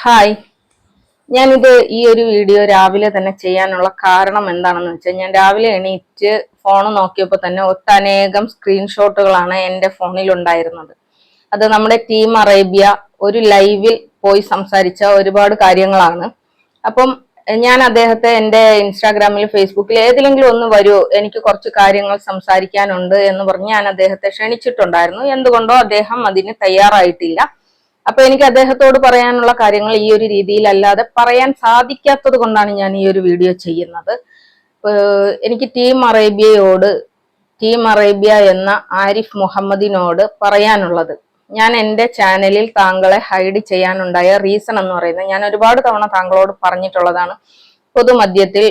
Hi. ഞാനിത് ഈ ഒരു വീഡിയോ രാവിലെ തന്നെ ചെയ്യാനുള്ള കാരണം എന്താണെന്ന് വെച്ചാൽ ഞാൻ രാവിലെ എണീറ്റ് ഫോൺ നോക്കിയപ്പോൾ തന്നെ ഒട്ടനേകം സ്ക്രീൻഷോട്ടുകളാണ് എന്റെ ഫോണിൽ ഉണ്ടായിരുന്നത്. അത് നമ്മുടെ ടീം അറേബ്യ ഒരു ലൈവിൽ പോയി സംസാരിച്ച ഒരുപാട് കാര്യങ്ങളാണ്. അപ്പം ഞാൻ അദ്ദേഹത്തെ എന്റെ ഇൻസ്റ്റാഗ്രാമിൽ ഫേസ്ബുക്കിൽ ഏതിലെങ്കിലും ഒന്ന് വരൂ എനിക്ക് കുറച്ച് കാര്യങ്ങൾ സംസാരിക്കാനുണ്ട് എന്ന് പറഞ്ഞ് ഞാൻ അദ്ദേഹത്തെ ക്ഷണിച്ചിട്ടുണ്ടായിരുന്നു. എന്തുകൊണ്ടോ അദ്ദേഹം അതിന് തയ്യാറായിട്ടില്ല. അപ്പൊ എനിക്ക് അദ്ദേഹത്തോട് പറയാനുള്ള കാര്യങ്ങൾ ഈ ഒരു രീതിയിലല്ലാതെ പറയാൻ സാധിക്കാത്തത് കൊണ്ടാണ് ഞാൻ ഈ ഒരു വീഡിയോ ചെയ്യുന്നത്. എനിക്ക് ടീം അറേബ്യയോട് ടീം അറേബ്യ എന്ന ആരിഫ് മുഹമ്മദിനോട് പറയാനുള്ളത്. ഞാൻ എന്റെ ചാനലിൽ താങ്കളെ ഹൈഡ് ചെയ്യാനുണ്ടായ റീസൺ എന്ന് പറയുന്നത് ഞാൻ ഒരുപാട് തവണ താങ്കളോട് പറഞ്ഞിട്ടുള്ളതാണ്. പൊതുമധ്യത്തിൽ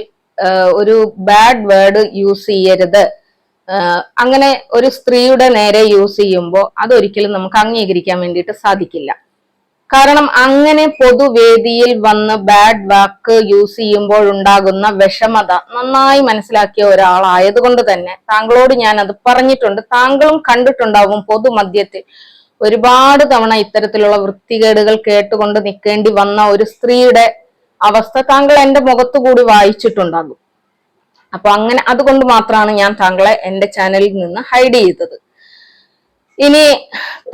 ഒരു ബാഡ് വേർഡ് യൂസ് ചെയ്യരുത്. അങ്ങനെ ഒരു സ്ത്രീയുടെ നേരെ യൂസ് ചെയ്യുമ്പോൾ അതൊരിക്കലും നമുക്ക് അംഗീകരിക്കാൻ വേണ്ടിയിട്ട് സാധിക്കില്ല. കാരണം അങ്ങനെ പൊതുവേദിയിൽ വന്ന് ബാഡ് വാക്ക് യൂസ് ചെയ്യുമ്പോൾ ഉണ്ടാകുന്ന വിഷമത നന്നായി മനസ്സിലാക്കിയ ഒരാളായതുകൊണ്ട് തന്നെ താങ്കളോട് ഞാൻ അത് പറഞ്ഞിട്ടുണ്ട്. താങ്കളും കണ്ടിട്ടുണ്ടാവും പൊതുമധ്യത്തിൽ. ഒരുപാട് തവണ ഇത്തരത്തിലുള്ള വൃത്തികേടുകൾ കേട്ടുകൊണ്ട് നിൽക്കേണ്ടി വന്ന ഒരു സ്ത്രീയുടെ അവസ്ഥ താങ്കൾ എന്റെ മുഖത്തു കൂടി വായിച്ചിട്ടുണ്ടാകും. അപ്പൊ അങ്ങനെ അതുകൊണ്ട് മാത്രമാണ് ഞാൻ താങ്കളെ എന്റെ ചാനലിൽ നിന്ന് ഹൈഡ് ചെയ്തത്. ഇനി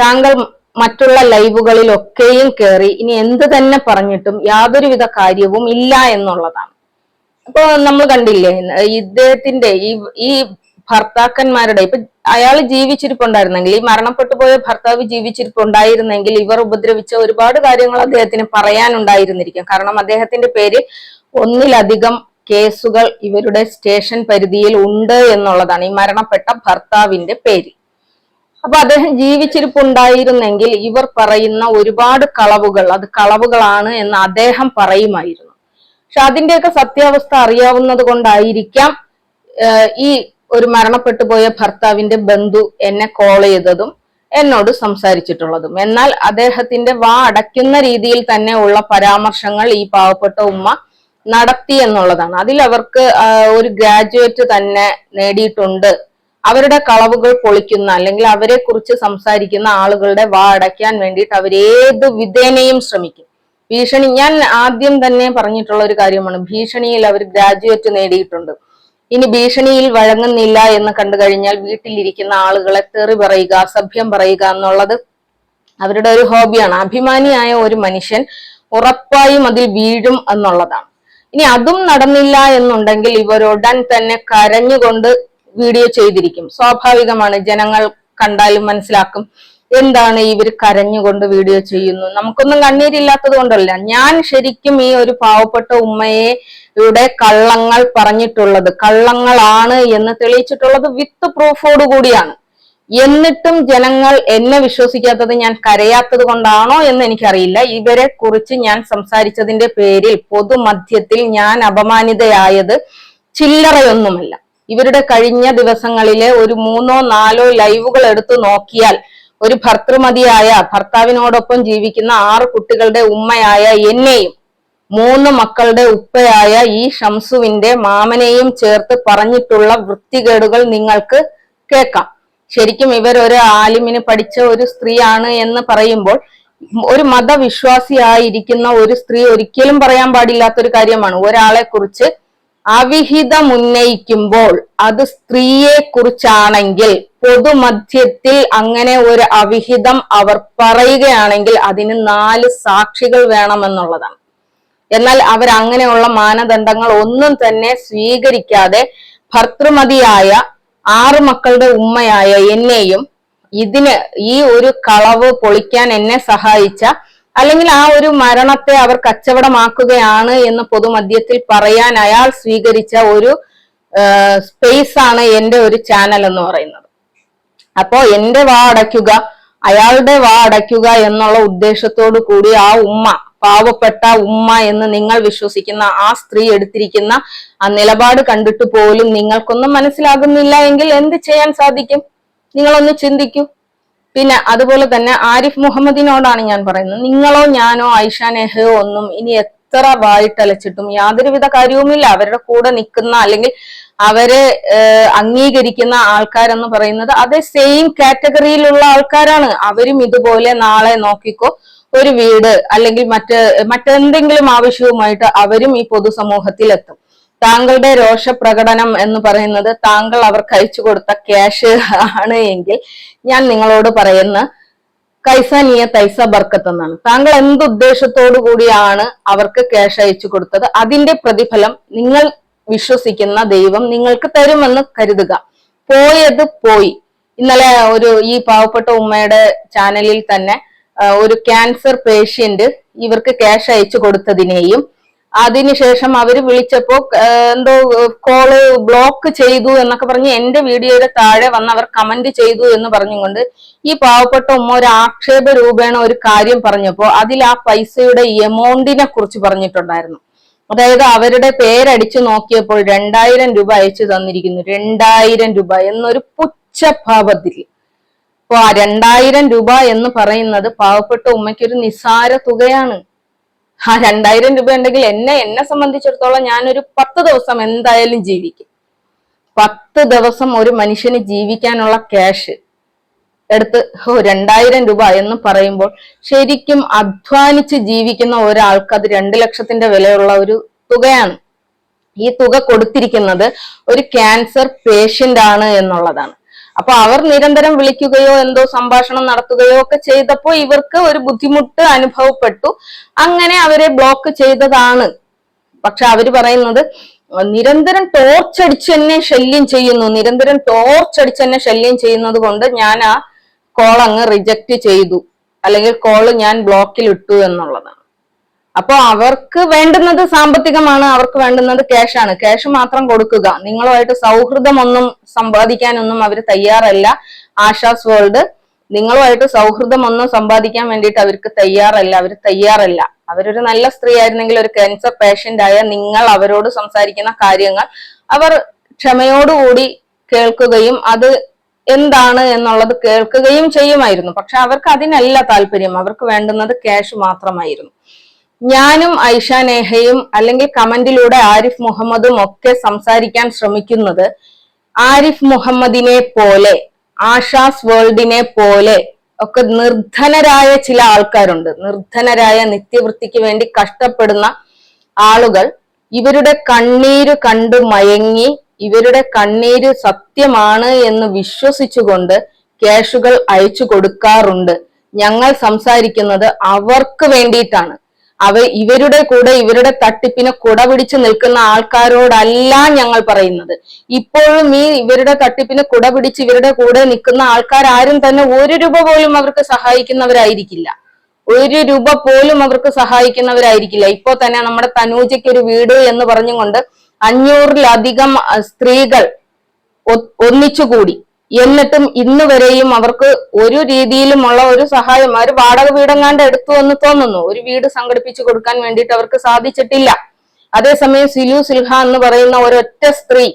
താങ്കൾ മറ്റുള്ള ലൈവുകളിലൊക്കെയും കയറി ഇനി എന്ത് തന്നെ പറഞ്ഞിട്ടും യാതൊരുവിധ കാര്യവും ഇല്ല എന്നുള്ളതാണ്. അപ്പൊ നമ്മൾ കണ്ടില്ലേ ഇദ്ദേഹത്തിന്റെ ഈ ഈ ഭർത്താക്കന്മാരുടെ ഇപ്പൊ അയാൾ ജീവിച്ചിരിപ്പുണ്ടായിരുന്നെങ്കിൽ ഈ മരണപ്പെട്ടു പോയ ഭർത്താവ് ജീവിച്ചിരിപ്പുണ്ടായിരുന്നെങ്കിൽ ഇവർ ഉപദ്രവിച്ച ഒരുപാട് കാര്യങ്ങൾ അദ്ദേഹത്തിന് പറയാനുണ്ടായിരുന്നിരിക്കും. കാരണം അദ്ദേഹത്തിന്റെ പേര് ഒന്നിലധികം കേസുകൾ ഇവരുടെ സ്റ്റേഷൻ പരിധിയിൽ ഉണ്ട് എന്നുള്ളതാണ് ഈ മരണപ്പെട്ട ഭർത്താവിന്റെ പേര്. അപ്പൊ അദ്ദേഹം ജീവിച്ചിരിപ്പുണ്ടായിരുന്നെങ്കിൽ ഇവർ പറയുന്ന ഒരുപാട് കളവുകൾ അത് കളവുകളാണ് എന്ന് അദ്ദേഹം പറയുമായിരുന്നു. പക്ഷെ അതിന്റെയൊക്കെ സത്യാവസ്ഥ അറിയാവുന്നത് കൊണ്ടായിരിക്കാം ഈ ഒരു മരണപ്പെട്ടു പോയ ഭർത്താവിന്റെ ബന്ധു എന്നെ കോൾ ചെയ്തതും എന്നോട് സംസാരിച്ചിട്ടുള്ളതും. എന്നാൽ അദ്ദേഹത്തിന്റെ വാ അടയ്ക്കുന്ന രീതിയിൽ തന്നെ ഉള്ള പരാമർശങ്ങൾ ഈ പാവപ്പെട്ട ഉമ്മ നടത്തി എന്നുള്ളതാണ്. അതിൽ അവർക്ക് ഒരു ഗ്രാജുവേറ്റ് തന്നെ നേടിയിട്ടുണ്ട് അവരുടെ കളവുകൾ പൊളിക്കുന്ന അല്ലെങ്കിൽ അവരെ കുറിച്ച് സംസാരിക്കുന്ന ആളുകളുടെ വാ അടയ്ക്കാൻ വേണ്ടിയിട്ട് അവരേത് വിധേനയും ശ്രമിക്കും. ഭീഷണി ഞാൻ ആദ്യം തന്നെ പറഞ്ഞിട്ടുള്ള ഒരു കാര്യമാണ്. ഭീഷണിയിൽ അവർ ഗ്രാജുവേറ്റ് നേടിയിട്ടുണ്ട്. ഇനി ഭീഷണിയിൽ വഴങ്ങുന്നില്ല എന്ന് കണ്ടു കഴിഞ്ഞാൽ വീട്ടിലിരിക്കുന്ന ആളുകളെ തെറി പറയുക അസഭ്യം പറയുക എന്നുള്ളത് അവരുടെ ഒരു ഹോബിയാണ്. അഭിമാനിയായ ഒരു മനുഷ്യൻ ഉറപ്പായും അതിൽ വീഴും എന്നുള്ളതാണ്. ഇനി അതും നടന്നില്ല എന്നുണ്ടെങ്കിൽ ഇവരുടൻ തന്നെ കരഞ്ഞുകൊണ്ട് വീഡിയോ ചെയ്തിരിക്കും. സ്വാഭാവികമാണ് ജനങ്ങൾ കണ്ടാലും മനസ്സിലാക്കും എന്താണ് ഇവർ കരഞ്ഞുകൊണ്ട് വീഡിയോ ചെയ്യുന്നു. നമുക്കൊന്നും കണ്ണീരില്ലാത്തത് കൊണ്ടല്ല. ഞാൻ ശരിക്കും ഈ ഒരു പാവപ്പെട്ട ഉമ്മയെ ഇവിടെ കള്ളങ്ങൾ പറഞ്ഞിട്ടുള്ളത് കള്ളങ്ങളാണ് എന്ന് തെളിയിച്ചിട്ടുള്ളത് വിത്ത് പ്രൂഫോട് കൂടിയാണ്. എന്നിട്ടും ജനങ്ങൾ എന്നെ വിശ്വസിക്കാത്തത് ഞാൻ കരയാത്തത് കൊണ്ടാണോ എന്ന് എനിക്കറിയില്ല. ഇവരെ കുറിച്ച് ഞാൻ സംസാരിച്ചതിന്റെ പേരിൽ പൊതുമധ്യത്തിൽ ഞാൻ അപമാനിതയായത് ചില്ലറയൊന്നുമല്ല. ഇവരുടെ കഴിഞ്ഞ ദിവസങ്ങളിലെ ഒരു മൂന്നോ നാലോ ലൈവുകൾ എടുത്തു നോക്കിയാൽ ഒരു ഭർത്തൃമതിയായ ഭർത്താവിനോടൊപ്പം ജീവിക്കുന്ന ആറ് കുട്ടികളുടെ ഉമ്മയായ എന്നെയും മൂന്ന് മക്കളുടെ ഉപ്പയായ ഈ ഷംസുവിന്റെ മാമനെയും ചേർത്ത് പറഞ്ഞിട്ടുള്ള വൃത്തികേടുകൾ നിങ്ങൾക്ക് കേൾക്കാം. ശരിക്കും ഇവർ ഒരു ആലിമിന് പഠിച്ച ഒരു സ്ത്രീയാണ് എന്ന് പറയുമ്പോൾ ഒരു മതവിശ്വാസിയായിരിക്കുന്ന ഒരു സ്ത്രീ ഒരിക്കലും പറയാൻ പാടില്ലാത്ത ഒരു കാര്യമാണ്. ഒരാളെ കുറിച്ച് അവിഹിതം ഉന്നയിക്കുമ്പോൾ അത് സ്ത്രീയെ കുറിച്ചാണെങ്കിൽ പൊതുമധ്യത്തിൽ അങ്ങനെ ഒരു അവിഹിതം അവർ പറയുകയാണെങ്കിൽ അതിന് നാല് സാക്ഷികൾ വേണമെന്നുള്ളതാണ്. എന്നാൽ അവർ അങ്ങനെയുള്ള മാനദണ്ഡങ്ങൾ ഒന്നും തന്നെ സ്വീകരിക്കാതെ ഭർത്തൃമതിയായ ആറ് മക്കളുടെ ഉമ്മയായ എന്നെയും ഇതിന് ഈ ഒരു കളവ് പൊളിക്കാൻ എന്നെ സഹായിച്ച അല്ലെങ്കിൽ ആ ഒരു മരണത്തെ അവർ കച്ചവടമാക്കുകയാണ് എന്ന് പൊതുമധ്യത്തിൽ പറയാൻ അയാൾ സ്വീകരിച്ച ഒരു സ്പേസ് ആണ് എന്റെ ഒരു ചാനൽ എന്ന് പറയുന്നത്. അപ്പോ എന്റെ വാ അടയ്ക്കുക അയാളുടെ വാ അടയ്ക്കുക എന്നുള്ള ഉദ്ദേശത്തോടു കൂടി ആ ഉമ്മ പാവപ്പെട്ട ഉമ്മ എന്ന് നിങ്ങൾ വിശ്വസിക്കുന്ന ആ സ്ത്രീ എടുത്തിരിക്കുന്ന ആ നിലപാട് കണ്ടിട്ട് പോലും നിങ്ങൾക്കൊന്നും മനസ്സിലാകുന്നില്ല എങ്കിൽ എന്ത് ചെയ്യാൻ സാധിക്കും? നിങ്ങളൊന്ന് ചിന്തിക്കൂ. പിന്നെ അതുപോലെ തന്നെ ആരിഫ് മുഹമ്മദിനോടാണ് ഞാൻ പറയുന്നത്. നിങ്ങളോ ഞാനോ ഐഷ നെഹ്റോ ഒന്നും ഇനി എത്ര വായിട്ടലച്ചിട്ടും യാതൊരുവിധ കാര്യവുമില്ല. അവരുടെ കൂടെ നിൽക്കുന്ന അല്ലെങ്കിൽ അവരെ അംഗീകരിക്കുന്ന ആൾക്കാരെന്ന് പറയുന്നത് അതേ സെയിം കാറ്റഗറിയിലുള്ള ആൾക്കാരാണ്. അവരും ഇതുപോലെ നാളെ നോക്കിക്കോ ഒരു വീട് അല്ലെങ്കിൽ മറ്റ് മറ്റെന്തെങ്കിലും ആവശ്യവുമായിട്ട് അവരും ഈ പൊതുസമൂഹത്തിൽ എത്തും താങ്കളുടെ രോഷപ്രകടനം എന്ന് പറയുന്നത് താങ്കൾ അവർക്ക് അയച്ചു കൊടുത്ത ക്യാഷ് ആണ് എങ്കിൽ ഞാൻ നിങ്ങളോട് പറയുന്ന കൈസ നിയ തൈസ ബർക്കത്ത് എന്നാണ്. താങ്കൾ എന്ത് ഉദ്ദേശത്തോടു കൂടിയാണ് അവർക്ക് ക്യാഷ് അയച്ചു കൊടുത്തത്? അതിന്റെ പ്രതിഫലം നിങ്ങൾ വിശ്വസിക്കുന്ന ദൈവം നിങ്ങൾക്ക് തരുമെന്ന് കരുതുക. പോയത് പോയി. ഇന്നലെ ഒരു ഈ പാവപ്പെട്ട ഉമ്മയുടെ ചാനലിൽ തന്നെ ഒരു ക്യാൻസർ പേഷ്യന്റ് ഇവർക്ക് ക്യാഷ് അയച്ചു കൊടുത്തതിനെയും അതിനുശേഷം അവർ വിളിച്ചപ്പോ എന്തോ കോൾ ബ്ലോക്ക് ചെയ്തു എന്നൊക്കെ പറഞ്ഞ് എന്റെ വീഡിയോയുടെ താഴെ വന്ന് അവർ കമന്റ് ചെയ്തു എന്ന് പറഞ്ഞുകൊണ്ട് ഈ പാവപ്പെട്ട ഉമ്മ ഒരു ആക്ഷേപ രൂപേണ ഒരു കാര്യം പറഞ്ഞപ്പോ അതിൽ ആ പൈസയുടെ എമൗണ്ടിനെ കുറിച്ച് പറഞ്ഞിട്ടുണ്ടായിരുന്നു. അതായത് അവരുടെ പേരടിച്ചു നോക്കിയപ്പോൾ രണ്ടായിരം രൂപ അയച്ചു തന്നിരിക്കുന്നു. രണ്ടായിരം രൂപ എന്നൊരു പുച്ഛഭാവത്തിൽ. അപ്പൊ ആ രണ്ടായിരം രൂപ എന്ന് പറയുന്നത് പാവപ്പെട്ട ഉമ്മയ്ക്ക് ഒരു നിസ്സാര തുകയാണ്. ആ രണ്ടായിരം രൂപ ഉണ്ടെങ്കിൽ എന്നെ എന്നെ സംബന്ധിച്ചിടത്തോളം ഞാനൊരു പത്ത് ദിവസം എന്തായാലും ജീവിക്കും. പത്ത് ദിവസം ഒരു മനുഷ്യന് ജീവിക്കാനുള്ള ക്യാഷ് എടുത്ത് ഓ രണ്ടായിരം രൂപ എന്ന് പറയുമ്പോൾ ശരിക്കും അധ്വാനിച്ച് ജീവിക്കുന്ന ഒരാൾക്ക് അത് രണ്ട് ലക്ഷത്തിന്റെ വിലയുള്ള ഒരു തുകയാണ്. ഈ തുക കൊടുത്തിരിക്കുന്നത് ഒരു ക്യാൻസർ പേഷ്യന്റ് ആണ് എന്നുള്ളതാണ്. അപ്പൊ അവർ നിരന്തരം വിളിക്കുകയോ എന്തോ സംഭാഷണം നടത്തുകയോ ഒക്കെ ചെയ്തപ്പോൾ ഇവർക്ക് ഒരു ബുദ്ധിമുട്ട് അനുഭവപ്പെട്ടു. അങ്ങനെ അവരെ ബ്ലോക്ക് ചെയ്തതാണ്. പക്ഷെ അവർ പറയുന്നത് നിരന്തരം ടോർച്ചടിച്ച് എന്നെ ശല്യം ചെയ്യുന്നു. നിരന്തരം ടോർച്ചടിച്ച് എന്നെ ശല്യം ചെയ്യുന്നത് കൊണ്ട് ഞാൻ ആ കോൾ അങ്ങ് റിജക്റ്റ് ചെയ്തു. അല്ലെങ്കിൽ കോൾ ഞാൻ ബ്ലോക്കിൽ ഇട്ടു എന്നുള്ളതാണ്. അപ്പൊ അവർക്ക് വേണ്ടുന്നത് സാമ്പത്തികമാണ് അവർക്ക് വേണ്ടുന്നത് ക്യാഷ് ആണ്. ക്യാഷ് മാത്രം കൊടുക്കുക. നിങ്ങളുമായിട്ട് സൗഹൃദമൊന്നും സമ്പാദിക്കാനൊന്നും അവർ തയ്യാറല്ല. ആശാസ് വേൾഡ് നിങ്ങളുമായിട്ട് സൗഹൃദമൊന്നും സമ്പാദിക്കാൻ വേണ്ടിയിട്ട് അവർക്ക് തയ്യാറല്ല. അവർ തയ്യാറല്ല. അവരൊരു നല്ല സ്ത്രീ ആയിരുന്നെങ്കിൽ ഒരു ക്യാൻസർ പേഷ്യന്റ് ആയ നിങ്ങൾ അവരോട് സംസാരിക്കുന്ന കാര്യങ്ങൾ അവർ ക്ഷമയോടുകൂടി കേൾക്കുകയും അത് എന്താണ് എന്നുള്ളത് കേൾക്കുകയും ചെയ്യുമായിരുന്നു. പക്ഷെ അവർക്ക് അതിനല്ല താല്പര്യം. അവർക്ക് വേണ്ടുന്നത് ക്യാഷ് മാത്രമായിരുന്നു. ഞാനും ഐഷ നേഹയും അല്ലെങ്കിൽ കമന്റിലൂടെ ആരിഫ് മുഹമ്മദും ഒക്കെ സംസാരിക്കാൻ ശ്രമിക്കുന്നത് ആരിഫ് മുഹമ്മദിനെ പോലെ ആഷാസ് വേൾഡിനെ പോലെ ഒക്കെ നിർധനരായ ചില ആൾക്കാരുണ്ട്. നിർധനരായ നിത്യവൃത്തിക്ക് വേണ്ടി കഷ്ടപ്പെടുന്ന ആളുകൾ ഇവരുടെ കണ്ണീര് കണ്ടു മയങ്ങി ഇവരുടെ കണ്ണീര് സത്യമാണ് എന്ന് വിശ്വസിച്ചുകൊണ്ട് ക്യാഷുകൾ അയച്ചു കൊടുക്കാറുണ്ട്. ഞങ്ങൾ സംസാരിക്കുന്നത് അവർക്ക് വേണ്ടിയിട്ടാണ്. അവ ഇവരുടെ കൂടെ ഇവരുടെ തട്ടിപ്പിന് കുട നിൽക്കുന്ന ആൾക്കാരോടല്ല ഞങ്ങൾ പറയുന്നത്. ഇപ്പോഴും ഈ ഇവരുടെ തട്ടിപ്പിന് കുട പിടിച്ച് ഇവരുടെ കൂടെ നിൽക്കുന്ന ആൾക്കാർ ആരും തന്നെ ഒരു രൂപ പോലും അവർക്ക് സഹായിക്കുന്നവരായിരിക്കില്ല. ഒരു രൂപ പോലും അവർക്ക് സഹായിക്കുന്നവരായിരിക്കില്ല. ഇപ്പോ തന്നെ നമ്മുടെ തനൂജയ്ക്ക് ഒരു വീട് എന്ന് പറഞ്ഞുകൊണ്ട് അഞ്ഞൂറിലധികം സ്ത്രീകൾ ഒന്നിച്ചുകൂടി. എന്നിട്ടും ഇന്ന് വരെയും അവർക്ക് ഒരു രീതിയിലുമുള്ള ഒരു സഹായം അവർ വാടക വീടെങ്ങാണ്ട് എടുത്തു എന്ന് തോന്നുന്നു. ഒരു വീട് സംഘടിപ്പിച്ചു കൊടുക്കാൻ വേണ്ടിയിട്ട് അവർക്ക് സാധിച്ചിട്ടില്ല. അതേസമയം സിലു സിൽഹ എന്ന് പറയുന്ന ഒരൊറ്റ സ്ത്രീ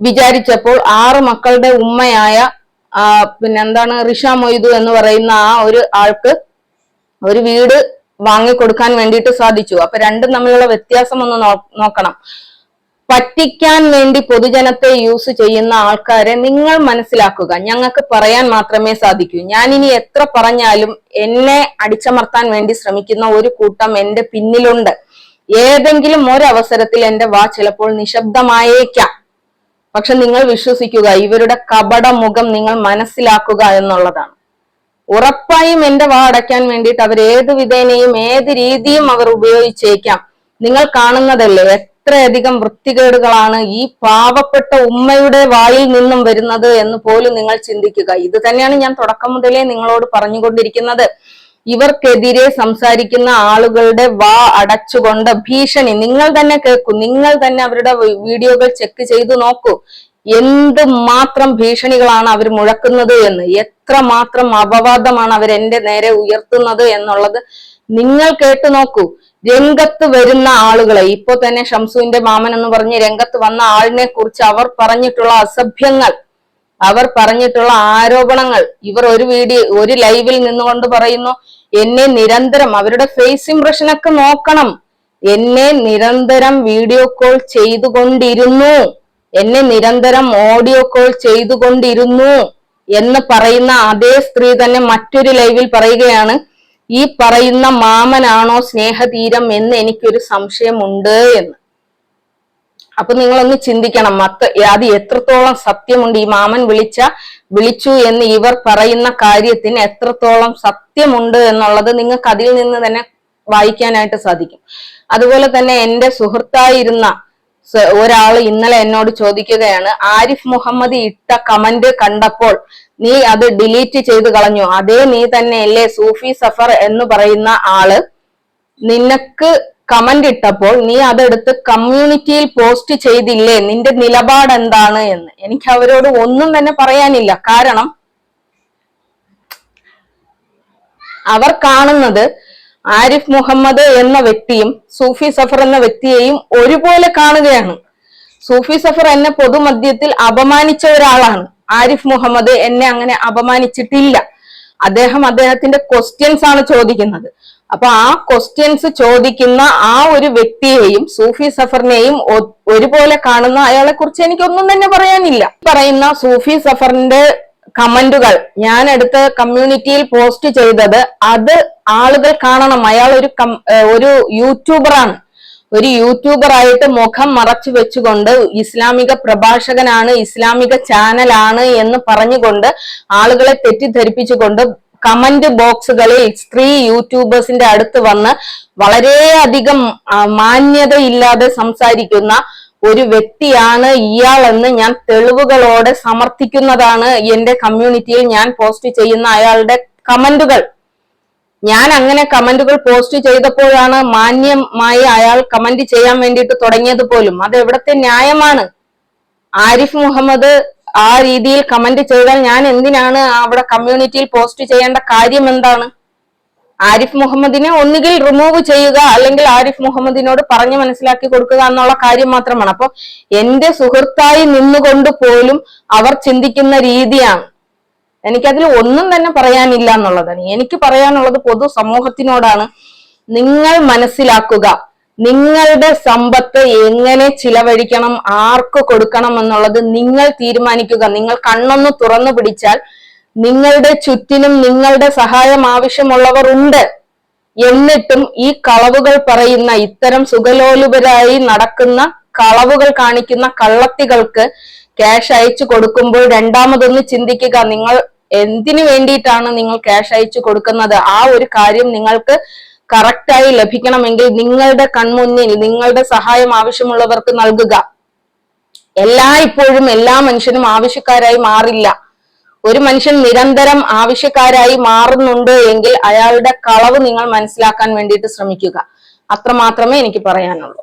വിചാരിച്ചപ്പോൾ ആറ് മക്കളുടെ ഉമ്മയായ പിന്നെ എന്താണ് റിഷ മൊയ്തു എന്ന് പറയുന്ന ആ ഒരു ആൾക്ക് ഒരു വീട് വാങ്ങിക്കൊടുക്കാൻ വേണ്ടിയിട്ട് സാധിച്ചു. അപ്പൊ രണ്ടും തമ്മിലുള്ള വ്യത്യാസം ഒന്ന് നോക്കണം. പറ്റിക്കാൻ വേണ്ടി പൊതുജനത്തെ യൂസ് ചെയ്യുന്ന ആൾക്കാരെ നിങ്ങൾ മനസ്സിലാക്കുക. ഞങ്ങൾക്ക് പറയാൻ മാത്രമേ സാധിക്കൂ. ഞാൻ ഇനി എത്ര പറഞ്ഞാലും എന്നെ അടിച്ചമർത്താൻ വേണ്ടി ശ്രമിക്കുന്ന ഒരു കൂട്ടം എന്റെ പിന്നിലുണ്ട്. ഏതെങ്കിലും ഒരവസരത്തിൽ എന്റെ വാ ചിലപ്പോൾ നിശബ്ദമായേക്കാം. പക്ഷെ നിങ്ങൾ വിശ്വസിക്കുക ഇവരുടെ കപട മുഖം നിങ്ങൾ മനസ്സിലാക്കുക എന്നുള്ളതാണ്. ഉറപ്പായും എന്റെ വാ അടയ്ക്കാൻ വേണ്ടിയിട്ട് അവർ ഏത് വിധേനയും ഏത് രീതിയും അവർ ഉപയോഗിച്ചേക്കാം. നിങ്ങൾ കാണുന്നതല്ലേ എത്രയധികം വൃത്തികേടുകളാണ് ഈ പാവപ്പെട്ട ഉമ്മയുടെ വായിൽ നിന്നും വരുന്നത് എന്ന് പോലും നിങ്ങൾ ചിന്തിക്കുക. ഇത് തന്നെയാണ് ഞാൻ തുടക്കം മുതലേ നിങ്ങളോട് പറഞ്ഞുകൊണ്ടിരിക്കുന്നത്. ഇവർക്കെതിരെ സംസാരിക്കുന്ന ആളുകളുടെ വാ അടച്ചുകൊണ്ട് ഭീഷണി. നിങ്ങൾ തന്നെ കേൾക്കൂ. നിങ്ങൾ തന്നെ അവരുടെ വീഡിയോകൾ ചെക്ക് ചെയ്തു നോക്കൂ. എന്ത് മാത്രം ഭീഷണികളാണ് അവർ മുഴക്കുന്നത് എന്ന്. എത്ര മാത്രം അപവാദമാണ് അവർ എന്റെ നേരെ ഉയർത്തുന്നത് എന്നുള്ളത് നിങ്ങൾ കേട്ടു നോക്കൂ. രംഗത്ത് വരുന്ന ആളുകളെ ഇപ്പൊ തന്നെ ഷംസുവിന്റെ മാമൻ എന്ന് പറഞ്ഞ് രംഗത്ത് വന്ന ആളിനെ കുറിച്ച് അവർ പറഞ്ഞിട്ടുള്ള അസഭ്യങ്ങൾ അവർ പറഞ്ഞിട്ടുള്ള ആരോപണങ്ങൾ ഇവർ ഒരു വീഡിയോ ഒരു ലൈവിൽ നിന്നുകൊണ്ട് പറയുന്നു എന്നെ നിരന്തരം അവരുടെ ഫേസ് ഇംപ്രഷൻ ഒക്കെ നോക്കണം. എന്നെ നിരന്തരം വീഡിയോ കോൾ ചെയ്തുകൊണ്ടിരുന്നു. എന്നെ നിരന്തരം ഓഡിയോ കോൾ ചെയ്തുകൊണ്ടിരുന്നു എന്ന് പറയുന്ന അതേ സ്ത്രീ തന്നെ മറ്റൊരു ലൈവിൽ പറയുകയാണ്. ഈ പറയുന്ന മാമനാണോ സ്നേഹതീരം എന്ന് എനിക്കൊരു സംശയമുണ്ട് എന്ന്. അപ്പൊ നിങ്ങളൊന്ന് ചിന്തിക്കണം മക്ക അത് എത്രത്തോളം സത്യമുണ്ട്? ഈ മാമൻ വിളിച്ച വിളിച്ചു എന്ന് ഇവർ പറയുന്ന കാര്യത്തിന് എത്രത്തോളം സത്യമുണ്ട് എന്നുള്ളത് നിങ്ങൾക്ക് അതിൽ നിന്ന് തന്നെ വായിക്കാനായിട്ട് സാധിക്കും. അതുപോലെ തന്നെ എന്റെ സുഹൃത്തായിരുന്ന ഒരാൾ ഇന്നലെ എന്നോട് ചോദിക്കുകയാണ് ആരിഫ് മുഹമ്മദ് ഇട്ട കമന്റ് കണ്ടപ്പോൾ നീ അത് ഡിലീറ്റ് ചെയ്ത് കളഞ്ഞു. അതേ നീ തന്നെയല്ലേ സൂഫി സഫർ എന്ന് പറയുന്ന ആൾ. നിനക്ക് കമന്റ് ഇട്ടപ്പോൾ നീ അതെടുത്ത് കമ്മ്യൂണിറ്റിയിൽ പോസ്റ്റ് ചെയ്തില്ലേ? നിന്റെ നിലപാട് എന്താണ് എന്ന്. എനിക്ക് അവരോട് ഒന്നും തന്നെ പറയാനില്ല. കാരണം അവർ കാണുന്നത് ആരിഫ് മുഹമ്മദ് എന്ന വ്യക്തിയും സൂഫി സഫർ എന്ന വ്യക്തിയെയും ഒരുപോലെ കാണുകയാണ്. സൂഫി സഫർ എന്നെ പൊതുമധ്യത്തിൽ അപമാനിച്ച ഒരാളാണ്. ആരിഫ് മുഹമ്മദ് എന്നെ അങ്ങനെ അപമാനിച്ചിട്ടില്ല. അദ്ദേഹം അദ്ദേഹത്തിന്റെ ക്വസ്റ്റ്യൻസ് ആണ് ചോദിക്കുന്നത്. അപ്പൊ ആ ക്വസ്റ്റ്യൻസ് ചോദിക്കുന്ന ആ ഒരു വ്യക്തിയെയും സൂഫി സഫറിനെയും ഒരുപോലെ കാണുന്ന അയാളെ കുറിച്ച് എനിക്കൊന്നും തന്നെ പറയാനില്ല. പറയുന്ന സൂഫി സഫറിന്റെ കമന്റുകൾ. ഞാൻ എടുത്ത് കമ്മ്യൂണിറ്റിയിൽ പോസ്റ്റ് ചെയ്തത് അത് ആളുകൾ കാണണം. അയാൾ ഒരു ഒരു യൂട്യൂബറാണ്. ഒരു യൂട്യൂബർ ആയിട്ട് മുഖം മറച്ചു വെച്ചുകൊണ്ട് ഇസ്ലാമിക പ്രഭാഷകനാണ് ഇസ്ലാമിക ചാനലാണ് എന്ന് പറഞ്ഞുകൊണ്ട് ആളുകളെ തെറ്റിദ്ധരിപ്പിച്ചുകൊണ്ട് കമന്റ് ബോക്സുകളിൽ സ്ത്രീ യൂട്യൂബേഴ്സിന്റെ അടുത്ത് വന്ന് വളരെയധികം മാന്യതയില്ലാതെ സംസാരിക്കുന്ന ഒരു വ്യക്തിയാണ് ഇയാളെന്ന് ഞാൻ തെളിവുകളോടെ സമർത്ഥിക്കുന്നതാണ് എന്റെ കമ്മ്യൂണിറ്റിയിൽ ഞാൻ പോസ്റ്റ് ചെയ്യുന്ന അയാളുടെ കമന്റുകൾ. ഞാൻ അങ്ങനെ കമന്റുകൾ പോസ്റ്റ് ചെയ്തപ്പോഴാണ് മാന്യമായി അയാൾ കമന്റ് ചെയ്യാൻ വേണ്ടിയിട്ട് തുടങ്ങിയത് പോലും. അത് എവിടത്തെ ന്യായമാണ്? ആരിഫ് മുഹമ്മദ് ആ രീതിയിൽ കമന്റ് ചെയ്താൽ ഞാൻ എന്തിനാണ് അവിടെ കമ്മ്യൂണിറ്റിയിൽ പോസ്റ്റ് ചെയ്യേണ്ട കാര്യം എന്താണ്? ആരിഫ് മുഹമ്മദിനെ ഒന്നുകിൽ റിമൂവ് ചെയ്യുക അല്ലെങ്കിൽ ആരിഫ് മുഹമ്മദിനോട് പറഞ്ഞു മനസ്സിലാക്കി കൊടുക്കുക എന്നുള്ള കാര്യം മാത്രമാണ്. അപ്പൊ എന്റെ സുഹൃത്തായി നിന്നുകൊണ്ട് പോലും അവർ ചിന്തിക്കുന്ന രീതിയാണ്. എനിക്കതിൽ ഒന്നും തന്നെ പറയാനില്ല എന്നുള്ളതാണ്. എനിക്ക് പറയാനുള്ളത് പൊതു സമൂഹത്തിനോടാണ്. നിങ്ങൾ മനസ്സിലാക്കുക നിങ്ങളുടെ സമ്പത്ത് എങ്ങനെ ചിലവഴിക്കണം ആർക്ക് കൊടുക്കണം എന്നുള്ളത് നിങ്ങൾ തീരുമാനിക്കുക. നിങ്ങൾ കണ്ണൊന്ന് തുറന്നു പിടിച്ചാൽ നിങ്ങളുടെ ചുറ്റിനും നിങ്ങളുടെ സഹായം ആവശ്യമുള്ളവർ ഉണ്ട് എന്നിട്ടും ഈ കളവുകൾ പറയുന്ന ഇത്തരം സുഖലോലുപരായി നടക്കുന്ന കളവുകൾ കാണിക്കുന്ന കള്ളത്തികൾക്ക് ക്യാഷ് അയച്ചു കൊടുക്കുമ്പോൾ രണ്ടാമതൊന്ന് ചിന്തിക്കുക നിങ്ങൾ എന്തിനു വേണ്ടിയിട്ടാണ് നിങ്ങൾ ക്യാഷ് അയച്ചു കൊടുക്കുന്നത്? ആ ഒരു കാര്യം നിങ്ങൾക്ക് കറക്റ്റായി ലഭിക്കണമെങ്കിൽ നിങ്ങളുടെ കൺമുന്നിൽ നിങ്ങളുടെ സഹായം ആവശ്യമുള്ളവർക്ക് നൽകുക. എല്ലാ ഇപ്പോഴും എല്ലാ മനുഷ്യനും ആവശ്യക്കാരായി മാറില്ല. ഒരു മനുഷ്യൻ നിരന്തരം ആവശ്യക്കാരായി മാറുന്നുണ്ട് എങ്കിൽ അയാളുടെ കളവ് നിങ്ങൾ മനസ്സിലാക്കാൻ വേണ്ടിയിട്ട് ശ്രമിക്കുക. അത്രമാത്രമേ എനിക്ക് പറയാനുള്ളൂ.